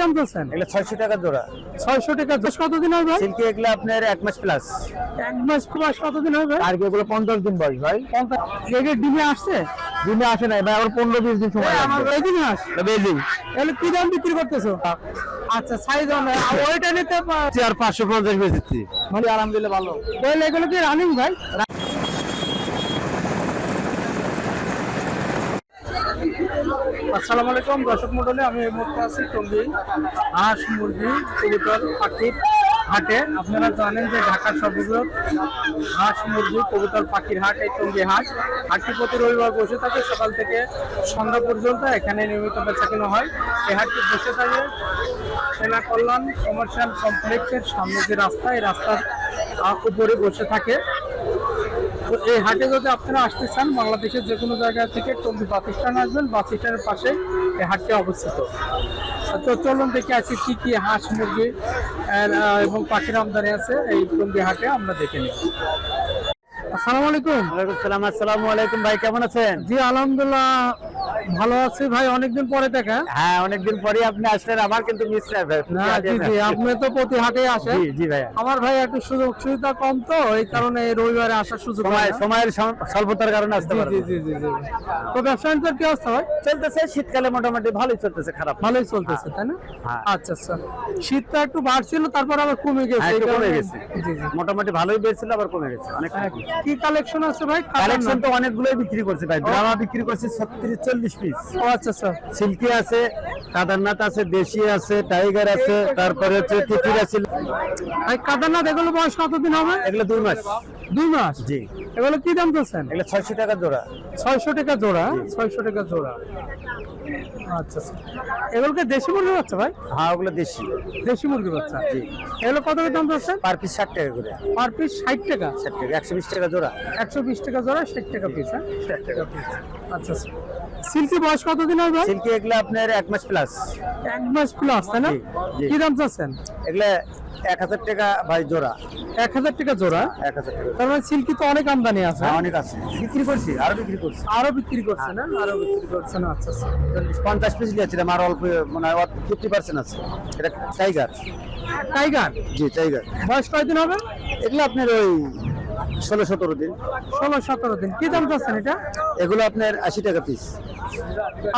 দাম চলছেন এগুলো ছয়শো টাকা জোড়া। ছয়শো টাকা দশ কতদিন হবে? সিল্কি এগুলো আপনার এক মাস প্লাস এক মাস মাস কতদিন হবে? আর এগুলো পঞ্চাশ দিন বয়স ভাই। এগে ডিমে আসছে? আসে নাই ভাই আমার পনেরো বিশ দিন সময় আমার লাগবে এদিনে বেজিং। এগুলো কি দাম বিক্রি করতেছো? আচ্ছা সাইজ ওইটা নিতে বেচেছি মানে আলহামদুলিল্লাহ ভালো। তাহলে এগুলো কি রানিং ভাই? আসসালামু আলাইকুম, দর্শক মন্ডলী আমি এই মুহূর্তে আছি টঙ্গী হাঁস মুরগি কবুতর পাখির হাটে। আপনারা জানেন যে ঢাকার সর্ববৃহৎ হাঁস মুরগি কবুতর পাখির হাট, এই টঙ্গি হাট। হাটটি প্রতি রবিবার বসে থাকে, সকাল থেকে সন্ধ্যা পর্যন্ত এখানে নিয়মিত বেচা কেনা হয়। এই হাটটি বসে থাকে সেনা কল্যাণ কমার্শিয়াল কমপ্লেক্সের সামনে যে রাস্তা, এই রাস্তার উপরে বসে থাকে। এই হাটে যদি আপনারা আসতে চান বাংলাদেশের যে কোনো জায়গা থেকে টঙ্গী বাস স্ট্যান্ড আসবেন বাস স্ট্যান্ডের পাশে এই হাটটি অবস্থিত। তো চলুন দেখে আছি কী কী হাঁস মুরগি এবং পাখির আমদানি আছে এই টঙ্গি হাটে আমরা দেখে নিই আসসালামু আলাইকুম। ওয়ালাইকুম সালাম আসসালামু আলাইকুম ভাই কেমন আছেন? জি আলহামদুলিল্লাহ ভালো আছি ভাই অনেকদিন পরে দেখা। হ্যাঁ অনেকদিন পরে আপনি আসলেন আমার কিন্তু মিস না জি জি আপনি তো প্রতি হাটে আসেন। জি জি ভাইয়া। আমার ভাই একটু সুযোগ সুবিধা কম তো এই কারণে রবিবারে আসার সুযোগ সময় সময়ের স্বল্পতার কারণে আসতে জি জি জি জি জি। তো ব্যবসা বাণিজ্যের কি অবস্থা ভাই? চলতেছে শীতকালে মোটামুটি ভালোই চলতেছে খারাপ ভালোই চলতেছে তাই না? হ্যাঁ। আচ্ছা আচ্ছা। শীতটা একটু বাড়ছিল তারপর আবার কমে গেছে হ্যাঁ, কমে গেছে। জি জি। মোটামুটি ভালোই বেড়ছিল আবার কমে গেছে অনেক হ্যাঁ, কি কালেকশন আছে ভাই? কালেকশন তো অনেকগুলোই বিক্রি করছে ভাই। ড্রামা বিক্রি করছে ছত্রিশ চল্লিশ পিস ও আচ্ছা আচ্ছা। সিল্কি আছে কাদারনাথ আছে দেশি আছে টাইগার আছে তারপরে হচ্ছে তিতির আছে। ভাই কাদারনাথ এগুলো বয়স কতদিন হবে? এগুলো দুই মাস। দুই মাস? জি। এগুলো কি দাম চলছেন এগুলো ছয়শো টাকা জোড়া। ছয়শো টাকা জোড়া? ছয়শো টাকা জোড়া। আচ্ছা আচ্ছা। এগুলোকে দেশি মুরগি বাচ্চা ভাই? হ্যাঁ ওগুলো দেশি। দেশি মুরগি বাচ্চা। জি। এগুলো কত করে দাম চলছে পার পিস ষাট টাকা করে। পার পিস ষাট টাকা? ষাট টাকা একশো বিশ টাকা জোড়া। একশো বিশ টাকা জোড়া ষাট টাকা পিস হ্যাঁ? ষাট টাকা পিস। আচ্ছা আচ্ছা। সিল্কি বয়স কতদিন হবে? সিল্কি এগুলো আপনার এক মাস প্লাস এক মাস প্লাস তাই না। কি দাম চাচ্ছেন? এগুলো এক হাজার টাকা ভাই জোড়া। এক হাজার টাকা জোড়া? এক হাজার টাকা। তার মানে সিল্কি তো অনেক আমদানি আছে। হ্যাঁ অনেক আছে। বিক্রি করছি আরও বিক্রি করছি। আরও বিক্রি করছে না আরও বিক্রি করছে না আচ্ছা। আচ্ছা পঞ্চাশ পিস নিয়েছিলাম আর অল্প মানে ফিফটি পার্সেন্ট আছে। এটা টাইগার টাইগার জি টাইগার বয়স কয়দিন হবে? এগুলো আপনার ওই ষোলো সতেরো দিন। ষোলো সতেরো দিন। কি দাম চাচ্ছেন এটা? এগুলো আপনার আশি টাকা পিস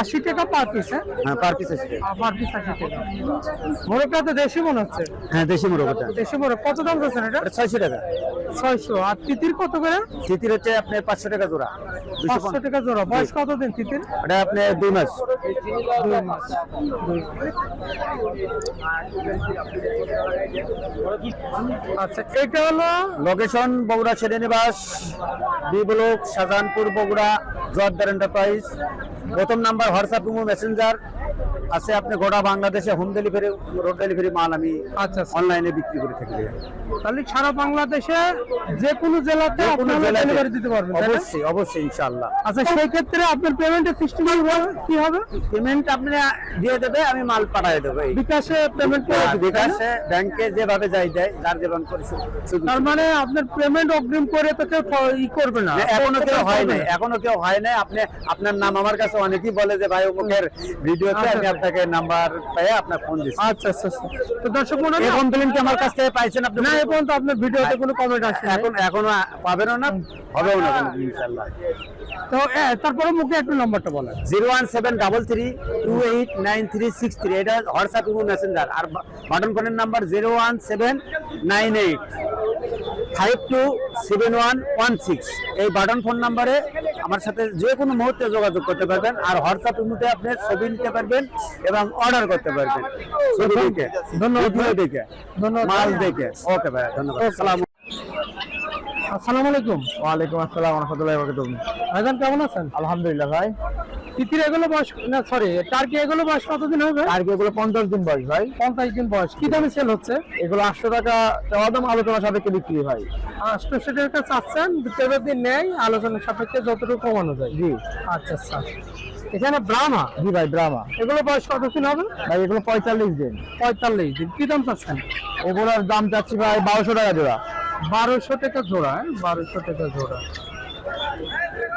আশি টাকা পার পিস হ্যাঁ? হ্যাঁ পার পিস আশি পার পিস আশি টাকা। মোরগটা তো দেশি মনে হচ্ছে। হ্যাঁ দেশি মোরগ ওটা দেশি মোরগ। কত দাম চাচ্ছেন এটা? ছয়শো টাকা। ছয়শো। আর তিতির কত করে? তিতির হচ্ছে আপনার পাঁচশো টাকা জোড়া। পাঁচশো টাকা জোড়া। বয়স কত দিন তিতির? ওটা আপনার দুই মাস। দুই মাস। আচ্ছা এটা হলো location Bogura শ্রেণীবাস B block Shahjahanpur Bogura Joardar enterprise প্রথম নাম্বার হোয়াটসঅ্যাপ ইমো মেসেঞ্জার। আছে আপনি গোটা বাংলাদেশে হোম ডেলিভারি রোড ডেলিভারি মাল আমি আচ্ছা আচ্ছা। অনলাইনে বিক্রি করে থাকি। তাহলে সারা বাংলাদেশে যে কোনো জেলাতে আপনারা ডেলিভারি দিতে পারবেন অবশ্যই অবশ্যই ইনশাআল্লাহ। আচ্ছা সেই ক্ষেত্রে আপনার পেমেন্টের সিস্টেম কি হবে? পেমেন্ট আপনি দিয়ে দেবে আমি মাল পাঠিয়ে দেবো বিকাশে পেমেন্ট করে না? বিকাশে ব্যাংকে যেভাবে যাই দেয় যার যেমন করে তার মানে আপনার পেমেন্ট অগ্রিম করে তো কেউ ই করবে না। না, এখনও কেউ হয় নাই না। এখনও কেউ হয় নাই। আপনি আপনার নাম আমার কাছে অনেকেই বলে যে ভাই অমুকের ভিডিওতে আচ্ছা, আমি আপনাকে নাম্বার পেয়ে আপনার ফোন দিচ্ছি। আচ্ছা আচ্ছা আচ্ছা। তো দর্শক মনে এই কমপ্লেন কি আমার কাছ থেকে পাইছেন আপনি? না এ পর্যন্ত আপনার ভিডিওতে কোনো কমেন্ট আসে এখন এখনও পাবেনও না হবেও না কোনো ইনশাল্লাহ তো তারপরে মুখে একটু নাম্বারটা বলেন। Zero one seven double three two eight nine three six three এটা হোয়াটসঅ্যাপ মেসেঞ্জার আর বাটন ফোনের number zero one seven nine eight. Five two seven one one six এই বাটন ফোন নাম্বারে আমার সাথে যে কোনো মুহূর্তে যোগাযোগ করতে পারবেন আর হোয়াটসঅ্যাপ ইমোতে আপনি ছবি নিতে পারবেন এবং অর্ডার করতে পারবেন। দেখে ধন্যবাদ দেখে ধন্যবাদ। মাল দেখে। ওকে ভাই ধন্যবাদ। সালাম আসসালামু আলাইকুম। ওয়ালাইকুম আসসালাম রহমতুল্লাহ বরকাতুহ। ভাইজান কেমন আছেন? আলহামদুলিল্লাহ ভাই। তিতির এগুলো বয়স না সরি টার্কি এগুলো বয়স কতদিন হবে? আর কি এগুলো পঞ্চাশ দিন বয়স ভাই। পঞ্চাশ দিন বয়স। কি দামে সেল হচ্ছে? এগুলো আটশো টাকা চাওয়া দাম আলোচনা সাপেক্ষে বিক্রি ভাই আটশোশো টাকা চাচ্ছেন তেরো দিন নেই আলোচনার সাপেক্ষে যতটুকু কমানো যায়। জি। আচ্ছা আচ্ছা। এখানে ব্রাহ্মা? জি ভাই ড্রামা এগুলো বয়স কতদিন হবে? ভাই এগুলো পঁয়তাল্লিশ দিন। পঁয়তাল্লিশ দিন। কি দাম চাচ্ছেন? এগুলোর দাম চাচ্ছি ভাই বারোশো টাকা জোড়া। বারোশো টাকা জোড়া হ্যাঁ? বারোশো টাকা জোড়া।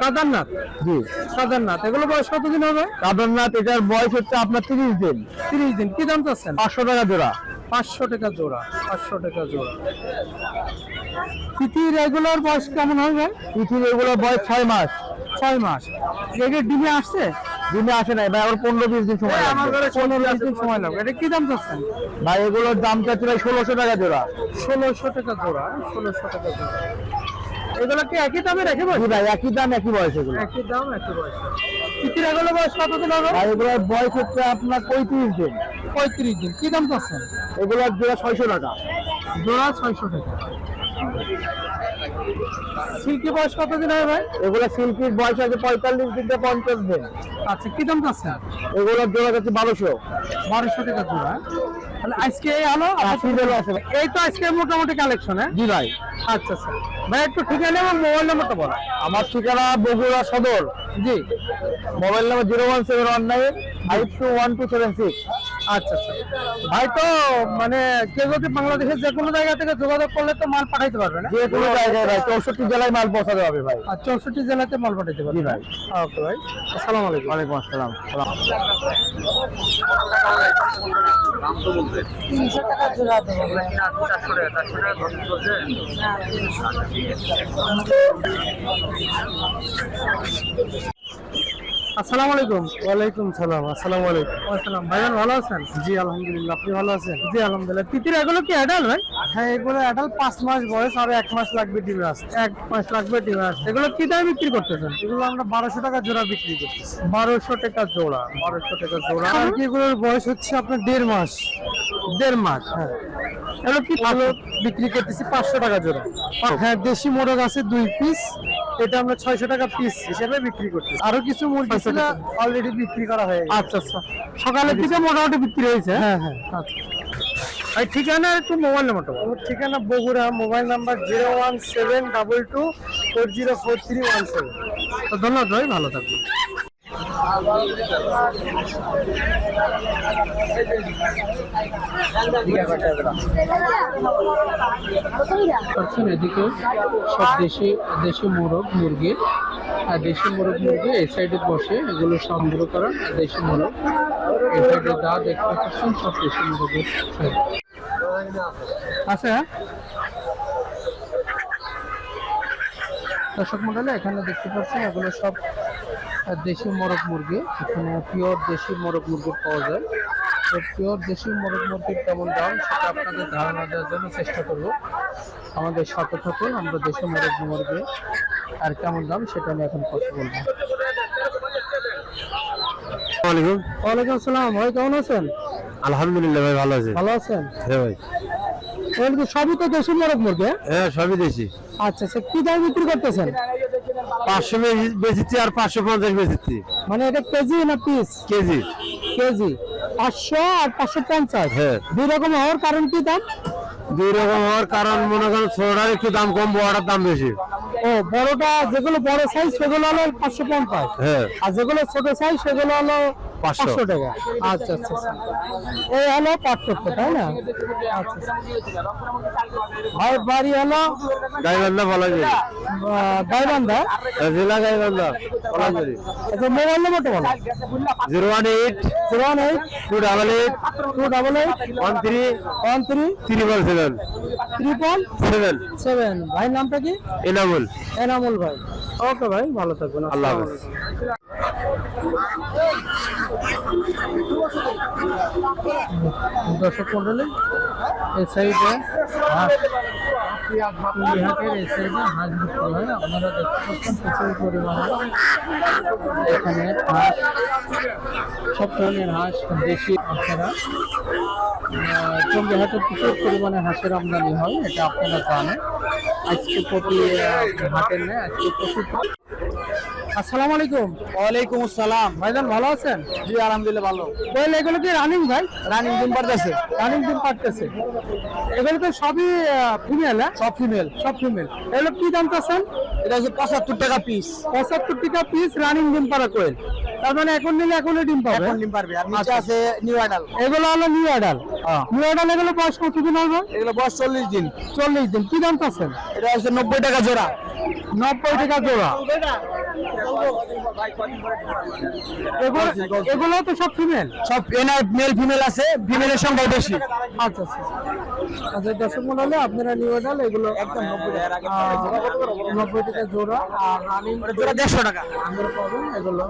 কাদারনাথ? জি। কাদারনাথ। এগুলো বয়স কতদিন হবে? কাদারনাথ এটার বয়স হচ্ছে আপনার তিরিশ দিন। তিরিশ দিন। কি দাম চাচ্ছেন? পাঁচশো টাকা জোড়া। পাঁচশো টাকা জোড়া পাঁচশো টাকা জোড়া। তিথি রেগুলার বয়স কেমন হবে পৃথিবী এগুলোর বয়স ছয় মাস। ছয় মাস। এগুলো ডিমে আসছে? দিনে আসে নাই। ভাই আমার পনেরো বিশ দিন সময় লাগবে। পনেরো বিশ দিন সময় লাগবে। এটা কি দাম চাচ্ছেন? ভাই এগুলোর দাম চাচ্ছি ভাই ষোলোশো টাকা জোড়া। ষোলোশো টাকা জোড়া ষোলোশো টাকা জোড়া। এগুলো কি একই দামে রেখে জি ভাই একই দাম একই বয়স এগুলো। একই দাম একই বয়স। তিথির এগুলো বয়স কতদিন হবে ভাই এগুলো বয়স হচ্ছে আপনার পঁয়ত্রিশ দিন। পঁয়ত্রিশ দিন। কি দাম চাচ্ছেন? এগুলোর জোড়া ছয়শো টাকা। জোড়া ছয়শো টাকা। সিল্কি বয়স কতদিন হবে ভাই? এগুলো সিল্কির বয়স আছে পঁয়তাল্লিশ দিন থেকে পঞ্চাশ দিন। আচ্ছা কি দাম চাচ্ছেন? এগুলোর জোড়া যাচ্ছে বারোশো। বারোশো টাকা জোড়া। তাহলে আজকে এই আলো সিরিয়াল আছে। ভাই। এই তো আজকে মোটামুটি কালেকশন হ্যাঁ? জি ভাই। আচ্ছা আচ্ছা। ভাই একটু ঠিকানা এবং মোবাইল নাম্বারটা বলো। আমার ঠিকানা বগুড়া সদর। জি। Mobile number zero one seven one nine five two one two seven six আচ্ছা আচ্ছা। ভাই তো মানে কেউ যদি বাংলাদেশের যে কোনো জায়গা থেকে যোগাযোগ করলে তো মাল পাঠাইতে পারবে না? যে কোনো জায়গায় ভাই চৌষট্টি জেলায় মাল পৌঁছাতে হবে ভাই। আর চৌষট্টি জেলাতে মাল পাঠাইতে পারবে। ভাই। ওকে ভাই আসসালামু আলাইকুম। ওয়ালাইকুম আসসালাম। আসসালামু আলাইকুম। ওয়ালাইকুম সালাম আসসালামু আলাইকুম। আসসালাম ভাইজান ভালো আছেন? জি আলহামদুলিল্লাহ আপনি ভালো আছেন? জি আলহামদুলিল্লাহ। তিতির এগুলো কি অ্যাডাল ভাই? হ্যাঁ এগুলো অ্যাডাল পাঁচ মাস বয়স আর এক মাস লাগবে ডিমে আসতে। এক মাস লাগবে ডিম আসতে। এগুলো কি দামে বিক্রি করতেছেন? এগুলো আমরা বারোশো টাকা জোড়া বিক্রি করতেছি। বারোশো টাকা জোড়া বারোশো টাকা জোড়া। আর কি এগুলোর বয়স হচ্ছে আপনার দেড় মাস। দেড় মাস হ্যাঁ। এগুলো কি ভালো বিক্রি করতেছি পাঁচশো টাকা জোড়া। হ্যাঁ দেশি মোরগ আছে দুই পিস এটা আমরা ছয়শো টাকা পিস হিসেবে বিক্রি করছি আরও কিছু মুরগি 600 ছিল অলরেডি বিক্রি করা হয়ে গেছে। আচ্ছা আচ্ছা। সকালের দিকে মোটামুটি বিক্রি হয়েছে? হ্যাঁ। হ্যাঁ আচ্ছা ঠিকানা একটু মোবাইল নাম্বারটা আমার ঠিকানা Bogura mobile number zero one seven double two four zero four three one seven. তো ধন্যবাদ ভাই ভালো থাকবেন। পাচ্ছেন এদিকে সব দেশি দেশি মোরগ, মুরগি। আর দেশি মোরগ, মুরগি এই সাইডে বসে, এগুলো সংগ্রহ করা দেশি মোরগ। এই সাইডে যা দেখতে পাচ্ছেন, সব দেশি মোরগের আচ্ছা দর্শক মন্ডলে, এখানে দেখতে পাচ্ছেন, এগুলো সব দেশি মোরগ মুরগি। এখানে পিওর দেশি মোরগ মুরগি পাওয়া যায়। তো পিওর দেশি মোরগ মুরগির কেমন দাম সেটা আপনাদের ধারণা দেওয়ার জন্য চেষ্টা করব। আমাদের সাথে থাকুন আমরা দেশি মোরগ মুরগি আর কেমন দাম সেটা আমি এখন কথা বলব। ওয়ালাইকুম ওয়ালাইকুম আসসালাম ভাই কেমন আছেন? আলহামদুলিল্লাহ ভাই ভালো আছে। ভালো আছেন? হ্যাঁ ভাই। সবই তো দেশি মোরগ মুরগি হ্যাঁ? হ্যাঁ সবই দেশি। আচ্ছা আচ্ছা কি দাম বিক্রি করতেছেন? পাঁচশো বেচেছি আর পাঁচশো পঞ্চাশ বেচেছি মানে এটা কেজি না পিস? কেজি। কেজি। পাঁচশো আর পাঁচশো পঞ্চাশ? হ্যাঁ। দুই রকম হওয়ার কারণ কি দাম? দুই রকম হওয়ার কারণ মনে করেন একটু দাম কম দাম বেশি। ও বড়টা যেগুলো বড় সাইজ সেগুলো হলো পাঁচশো পঞ্চাশ। হ্যাঁ। আর যেগুলো ছোট সাইজ সেগুলো হলো পাঁচশো। টাকা। আচ্ছা আচ্ছা আচ্ছা। এই হলো পার্থক্য তাই না? আচ্ছা আচ্ছা। ভাই বাড়ি হলো? গাইবান্ধা বলা যায় আহ, গাইবান্ধা? জেলা গাইবান্ধা বলা যায় আচ্ছা মোবাইল নম্বরটা বলো। Zero one eight. Zero one eight. Two double eight. Two double eight. One three. One three. Triple seven. Triple seven. Seven. ভাইয়ের নামটা কি? এনামুল। এনামুল ভাই। ওকে ভাই ভালো থাকবেন। আল্লাহ হাফেজ। দর্শক মন্ডলী এই সাইডে হাটের এই সাইডে হাঁস বিক্রি হয়। আপনারা দেখতে প্রচুর পরিমাণে এখানে হাঁস, সব ধরনের হাঁস, দেশি আপনারা চন্ডী হাটে প্রচুর পরিমাণে হাঁসের আমদানি হয়, এটা আপনারা জানেন। আজকে প্রতি হাটের নেই আজকে প্রচুর আসসালামু আলাইকুম। ওয়ালাইকুম আসসালাম। ভাইজান ভালো আছেন? জি আলহামদুলিল্লাহ ভালো। বল এগুলো কি রানিং ভাই? রানিং দিন পারতেছে। রানিং দিন পাঠতেছে এগুলো তো সবই ফিমেল হ্যাঁ? সব ফিমেল সব ফিমেল এগুলো কি দাম চাচ্ছেন? এটা হচ্ছে পঁচাত্তর টাকা পিস পঁচাত্তর টাকা পিস রানিং ডিম পাড়া কোয়েল। তার মানে এখন নিলে এখনই ডিম পাবে? এখন ডিম পারবে। আর নিচে। আছে নিউ আইডাল এগুলো হলো নিউ হ্যাঁ। নিউ আডাল এগুলো বয়স কতদিন হবে? এগুলো বয়স চল্লিশ দিন। চল্লিশ দিন। কি দাম চাচ্ছেন? এটা হচ্ছে নব্বই টাকা জোড়া। নব্বই টাকা জোড়া। এগুলো তো সব ফিমেল সব এনার মেল ফিমেল আছে ফিমেলের সংখ্যা বেশি। আচ্ছা আচ্ছা আচ্ছা। দর্শক মনে হলে আপনারা নিয়ে ডাল এগুলো একদম নব্বই টাকা। জোড়া আর রানিং জোড়া দেড়শো টাকা। আমরা পাবেন এগুলো।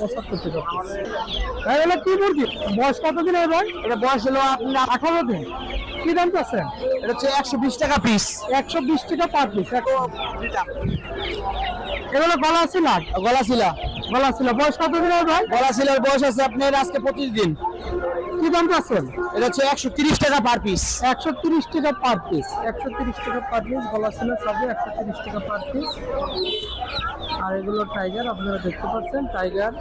পঁচাত্তর টাকা ভাই এগুলো কি মুরগি? বয়স কতদিন হবে ভাই? এটা বয়স হলো আপনার আঠারো দিন। কি দাম চাচ্ছেন? এটা হচ্ছে একশো বিশ টাকা পিস একশো বিশ টাকা পার পিস এগুলো গলা ছিল? গলা শিলা গলা ছিল। বয়স কতদিন হবে ভাই? গলা শিলার বয়স আছে আপনার আজকে পঁচিশ দিন। কি দাম চাচ্ছেন? এটা হচ্ছে একশো তিরিশ টাকা পার পিস একশো তিরিশ টাকা পার পিস একশো তিরিশ টাকা পার পিস গলা ছিল সবই একশো তিরিশ টাকা পার পিস আর এগুলো টাইগার আপনারা দেখতে পাচ্ছেন টাইগার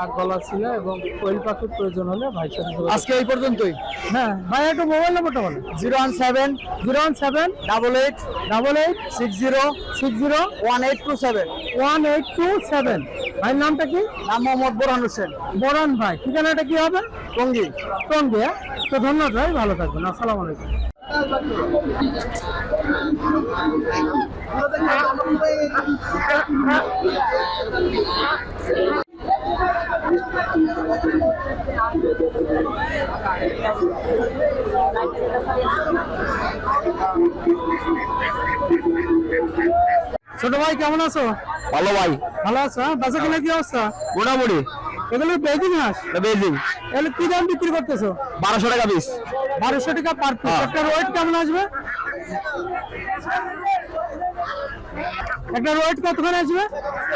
আর গলা ছিল এবং কোয়েল পাখির প্রয়োজন হলে সাথে আজকে এই পর্যন্তই। হ্যাঁ ভাই একটু মোবাইল নাম্বারটা বলেন। Zero one seven zero one seven double eight double eight six zero six zero one eight two seven. One eight two seven. ভাইয়ের নামটা কি? নাম মোহাম্মদ বোরহান হোসেন। বরান ভাই ঠিকানাটা কি হবে? টঙ্গি। টঙ্গে তো ধন্যবাদ ভাই ভালো থাকবেন আসসালামু আলাইকুম। ছোট ভাই কেমন আছো? ভালো ভাই। ভালো আছো হ্যাঁ? বাসা কিনা কি অবস্থা? মোটামুটি। এগুলো বেজিং হাঁস? বেজিং। এগুলো কি দাম বিক্রি করতেছো? বারোশো টাকা পিস বারোশো টাকা পার পিস হ্যাঁ। একটা ওয়েট কেমন আসবে? একটা ওয়েট কতক্ষণ আসবে?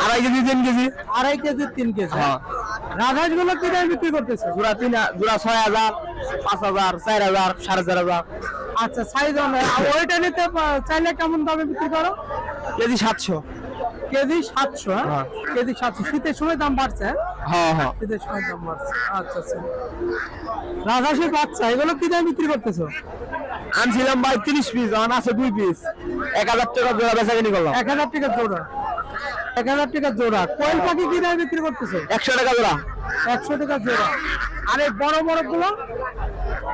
আড়াই কেজি তিন কেজি। আড়াই কেজি তিন কেজি। হ্যাঁ। রাজহাঁসগুলো কি দামে বিক্রি করতেছো? জোড়া তিন জোড়া ছয় হাজার পাঁচ হাজার চার হাজার সাড়ে চার হাজার। আচ্ছা সাইজ ওইটা নিতে চাইলে কেমন দামে বিক্রি করো? কেজি সাতশো। কেজি সাতশো হ্যাঁ? হ্যাঁ। কেজি সাতশো। শীতের সময় দাম বাড়ছে হ্যাঁ? হ্যাঁ হ্যাঁ। শীতের সময় দাম বাড়ছে। আচ্ছা আচ্ছা। রাজহাঁসের বাচ্চা এগুলো কি দামে বিক্রি করতেছো? আনছিলাম ভাই তিরিশ পিস আমার আছে দুই পিস এক হাজার টাকা জোড়া বেচা কিনি করলাম। এক হাজার টাকা জোড়া। এক হাজার টাকা জোড়া। কোয়েল পাখি কি দামে বিক্রি করতেছো? একশো টাকা জোড়া। একশো টাকা জোড়া। আর এই বড় বড়গুলো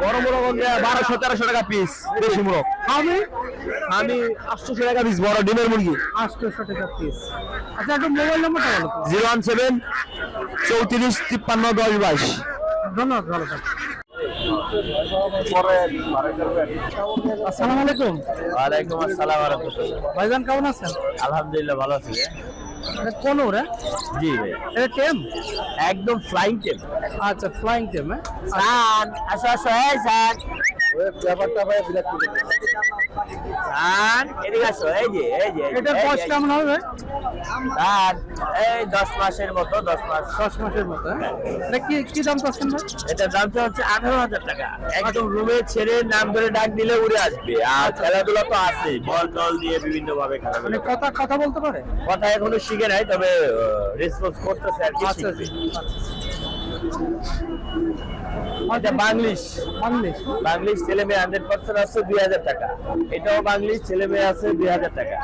বড় বড় বারোশো তেরোশো টাকা পিস দেশি মুরগ। আমি আমি আটশো টাকা পিস বড় ডিমের মুরগি। আটশোশো টাকা পিস আচ্ছা একটু মোবাইল নাম্বারটা বলো। জিরো ওয়ান সেভেন চৌত্রিশ তিপ্পান্ন দশ বাইশ। ধন্যবাদ ভালো আসসালামু আলাইকুম। ওয়ালাইকুম আসসালাম রহমতুল্লাহ। ভাইজান কেমন আছেন? আলহামদুলিল্লাহ ভালো আছি কোন ওরে জি ভাই এটা টেম? একদম ফ্লাইং টেপ আচ্ছা ফ্লাইং টেম হ্যাঁ। আসো আসো ব্যাপারটা ভাই বিরাট সান এদিকে আসো এই যে এই যে এই কেমন হবে দশ মাসের মতো দশ মাস। দশ মাসের মতো হ্যাঁ? এটা কি কি দাম ভাই? এটার দামটা হচ্ছে আঠারো হাজার টাকা। একদম রুমে ছেড়ে নাম ধরে ডাক দিলে উড়ে আসবে। আর খেলাধুলা তো আছে বল টল দিয়ে বিভিন্ন ভাবে মানে কথা কথা বলতে পারে? কথা এখনও শিখে নাই তবে রেসপন্স করতেছে আর কি আচ্ছা শিখবে। এটা বাংলিশ। বাংলিশ। বাংলিশ ছেলে মেয়ে হান্ড্রেড পার্সেন্ট আছে দুই হাজার টাকা। এটাও বাংলিশ ছেলে মেয়ে আছে দুই হাজার টাকা।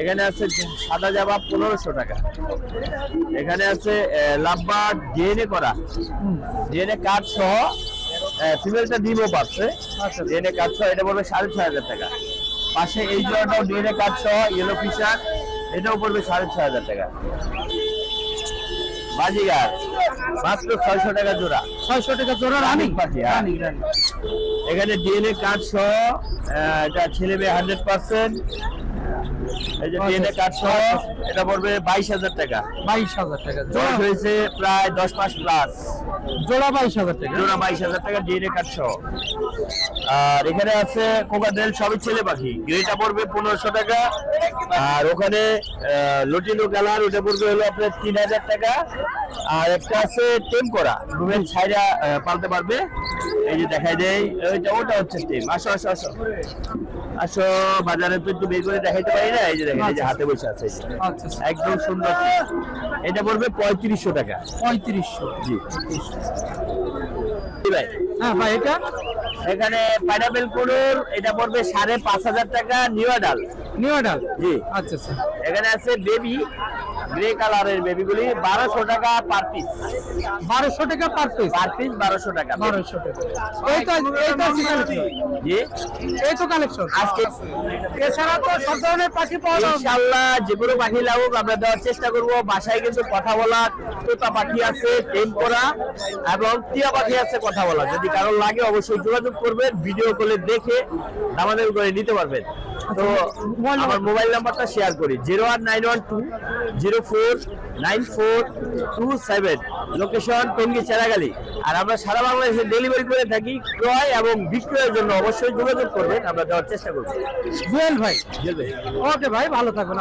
এখানে আছে সাদা জামা পনেরোশো টাকা। এখানে আছে লাম্বা ডিএনএ করা। ডিএনএ কার্ড সহ ফিমেলটা ডিমও পাচ্ছে। আচ্ছা। ডিএনএ কার্ড সহ এটা পড়বে সাড়ে ছয় হাজার টাকা। পাশে এই জোড়াটাও ডিএনএ কার্ড সহ ইয়েলো ফিশার এটাও পড়বে সাড়ে ছয় হাজার টাকা। বাজিগার। মাত্র ছয়শো টাকা জোড়া। ছয়শো টাকা জোড়া রানিং পাখি, হ্যাঁ। রানিং এখানে ডিএনএ কার্ড সহ আহ, এটা ছেলে মেয়ে হান্ড্রেড পার্সেন্ট এই যে। ডিএনএ কার্ড সহ এটা পড়বে বাইশ হাজার টাকা। বাইশ হাজার টাকা। জোড়া হয়েছে প্রায় দশ মাস প্লাস জোড়া বাইশ হাজার টাকা। জোড়া বাইশ হাজার টাকা ডিএনএ কার্ড সহ। আর এখানে আছে কোকাডেল সবই ছেলে পাখি। গ্রেটা পড়বে পনেরোশো টাকা। আর ওখানে লটিনো কালার ওটা পড়বে হলো আপনার তিন হাজার টাকা। আর একটা আছে টেম করা। রুমের ছাইরা পালতে পারবে। এই যে দেখাই দেয় ওইটা ওটা হচ্ছে টেম। আসো আসো আসো। আসো বাজারে তো একটু বের করে দেখাইতে পারি না? এই যে দেখেন এই যে হাতে বসে আছে। আচ্ছা আচ্ছা। একদম সুন্দর এটা পড়বে পঁয়ত্রিশশো টাকা। পঁয়ত্রিশশো। জি। জি ভাই। হ্যাঁ ভাই এটা? এখানে পাইনাপেল কুড়ুর এটা পড়বে সাড়ে পাঁচ হাজার টাকা নিউ ডাল নিউ ডাল জি। আচ্ছা আচ্ছা। এখানে আছে বেবি গ্রে কালারের বেবিগুলি বারোশো টাকা পার পিস বারোশো টাকা পার পিস পার পিস বারোশো টাকা। বারোশো টাকা। এই তো এই তো কালেকশন জি। এই তো কালেকশন আজকে এছাড়া তো সব ধরনের পাখি পাওয়া যাবে। ইনশাল্লাহ যে কোনো পাখি লাগুক আমরা দেওয়ার চেষ্টা করব। বাসায় কিন্তু কথা বলা তোতা পাখি আছে টেম করা এবং টিয়া পাখি আছে কথা বলা যদি কারও লাগে অবশ্যই যোগাযোগ করবেন ভিডিও কলে দেখে আমাদের করে নিতে পারবেন। তো আমার মোবাইল নাম্বারটা শেয়ার করি। জিরো আট nine one two zero four nine four two seven. Location Tongi Cheragali. আর আমরা সারা বাংলাদেশে ডেলিভারি করে থাকি ক্রয় এবং বিক্রয়ের জন্য। অবশ্যই যোগাযোগ করবেন আমরা দেওয়ার চেষ্টা করব। জুয়েল ভাই। ওকে ভাই ভালো থাকবেন।